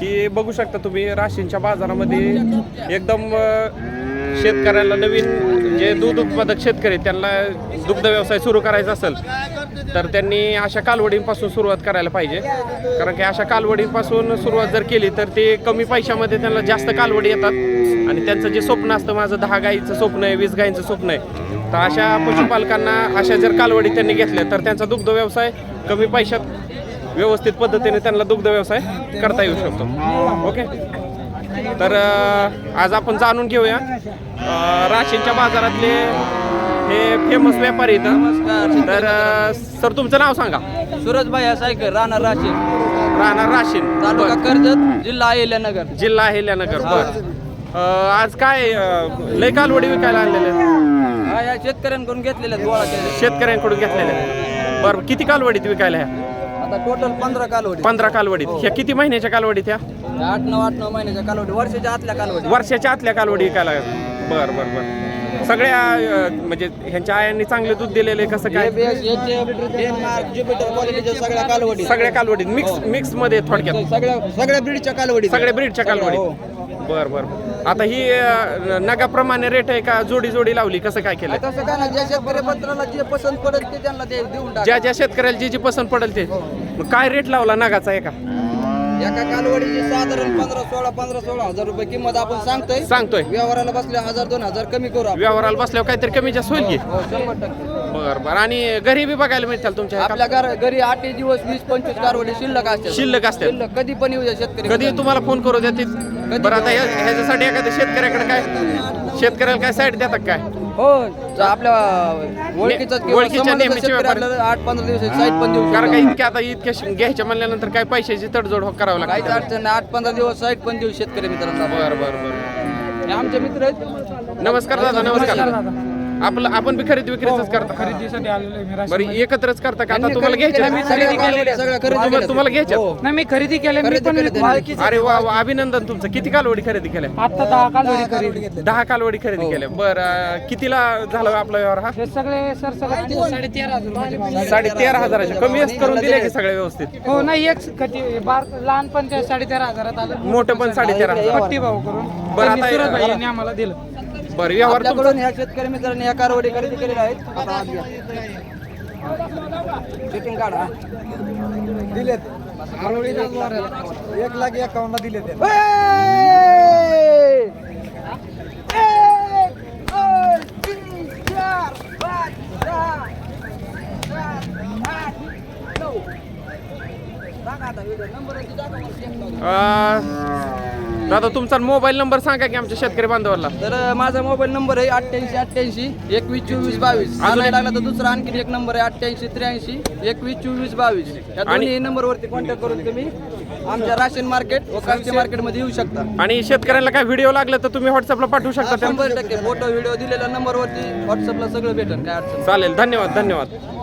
की बघू शकता तुम्ही राशींच्या बाजारामध्ये एकदम शेतकऱ्याला नवीन जे दूध उत्पादक शेतकरी त्यांना दुग्ध व्यवसाय सुरू करायचा असेल तर त्यांनी अशा कालवडींपासून सुरुवात करायला पाहिजे. कारण की अशा कालवडींपासून सुरुवात जर केली तर ते कमी पैशामध्ये त्यांना जास्त कालवडी येतात. आणि त्यांचं जे स्वप्न असतं माझं दहा गाईचं स्वप्न आहे वीस गाईंचं स्वप्न आहे तर अशा पशुपालकांना अशा जर कालवडी त्यांनी घेतल्या तर त्यांचा दुग्ध व्यवसाय कमी पैशात व्यवस्थित पद्धतीने त्यांना दुग्ध व्यवसाय करता येऊ शकतो. ओके? तर आज आपण जाणून घेऊया राशींच्या बाजारातले हे फेमस व्यापारी इथं. तर सर तुमचं नाव सांगा. सूरज भाई सायकर राहणार राशीन. राहणार राशीन. तालुका. कर्जत जिल्हा अहिल्यानगर. जिल्हा अहिल्यानगर बर. आज काय लय कालवडी विकायला आणलेले? हा शेतकऱ्यांकडून घेतलेल्या शेतकऱ्यांकडून घेतलेले आहेत. बरं किती कालवडीत विकायला ह्या? आता टोटल पंधरा कालवडी. पंधरा कालवडीत. ह्या किती महिन्याच्या कालवडीत ह्या? आठ नऊ आठ नऊ महिन्याच्या कालवडी. वर्षाच्या आतल्या कालवडी. वर्षाच्या आतल्या कालवडी विकायला बर बर बर. सगळ्या अ, म्हणजे ह्यांच्या आयांनी चांगले दूध दिलेले कसं काय? क्वालिटीच्या सगळ्या कालवडी. सगळ्या कालवडीत. मिक्स मिक्समध्ये थोडक्यात. सगळ्या सगळ्या ब्रीडच्या कालवडी सगळ्या ब्रीडच्या कालवडी हो. बर बर. आता ही नगाप्रमाणे रेट आहे का जोडी जोडी लावली? कसं काय केलं तसं काय ना ज्या शेतकरी पत्राला जे पसंत पडेल ते त्यांना ते देऊन टाक. ज्या ज्या शेतकऱ्याला जी जी पसंत पडेल ते. मग काय रेट लावला नगाचा एका? एका कालवडीची साधारण पंधरा सोळा पंधरा सोळा हजार रुपये किंमत आपण सांगतोय. सांगतोय. व्यवहाराला बसले हजार दोन हजार कमी करू आपण. व्यवहाराला बसल्यावर काहीतरी कमी जास्त होईल की? हो शंभर टक्के. बर बर. आणि घरी बी बघायला मिळतील तुमच्या आपल्या घर घरी आठ दिवस वीस पंचवीस कारवडी शिल्लक असते शिल्लक असते शिल्लक कधी पण येऊ द्या शेतकरी कधी तुम्हाला फोन करू देतील बरं आता ह्या- ह्याच्यासाठी एखाद्या शेतकऱ्याकडे काय? शेतकऱ्याला काय साईड देतात काय? हो ज- आपल्या ओळखीचा किंवा ओळखीच्या शेतकरी व्यापारी. आपल्याला आठ पंधरा दिवस साईट पण देऊ कारण शकतो. इतक्या आता इतक्या घ्यायच्या म्हणल्यानंतर काय पैशाची तडजोड हो- करावं काहीच लागतं अडचण नाही. आठ पंधरा दिवस साईट पण देऊ शेतकरी मित्रांना. बर बर बर. हे आमचे मित्र आहेत. नमस्कार दादा नमस्कार. आपलं आपण बी खरेदी विक्रीच करता. खरेदीसाठी आलेलो. बरं एकत्रच करता का? आता तुम्हाला घ्यायच्या तुम्हाला घ्यायच्या हो. नाही मी खरेदी केल्या मी पण अरे वा वा अभिनंदन तुमचं. किती कालवडी खरेदी केल्या? आता दहा कालवडी खरेदी. दहा कालवडी खरेदी केल्या. बरं कितीला झाला आपला व्यवहार हा? हे सगळे सर सगळे साडे तेरा हजार. साडे तेरा हजाराच्या कमी जास्त करून दिले की सगळे व्यवस्थित? हो नाही एक बार लहान पण ते साडे तेरा हजारात आलं. मोठं पण साडे तेरा हजार. पट्टी भाव करून. बरं, त्यांनी आता- सुरत भाई यांनी आम्हाला दिलं. बरं व्यवहार तुमचा आपल्याकडून ह्या शेतकरी मित्रांनी ह्या कारवडी खरेदी केलेल्या आहेत आता घ्या. काढा दिलेत. एक लाख एकावन्न दिले अं, दादा तुमचा मोबाईल नंबर सांगा की आमच्या शेतकरी बांधवाला. तर माझा मोबाईल नंबर आहे अठ्ठ्याऐंशी अठ्ठ्याऐंशी एकवीस चोवीस बावीस. लागला तर दुसरा आणखी एक नंबर आहे अठ्ठ्याऐंशी त्र्याऐंशी एकवीस चोवीस बावीस. या दोन्ही नंबरवरती कॉन्टॅक्ट करून तुम्ही आमच्या राशन मार्केट व काष्टी मार्केटमध्ये येऊ शकता. आणि शेतकऱ्यांना काय व्हिडिओ लागला तर तुम्ही व्हॉट्सअपला पाठवू शकता शंभर टक्के. फोटो व्हिडिओ दिलेल्या नंबरवरती व्हॉट्सअपला सगळं भेटेल काय अडचण. चालेल धन्यवाद धन्यवाद.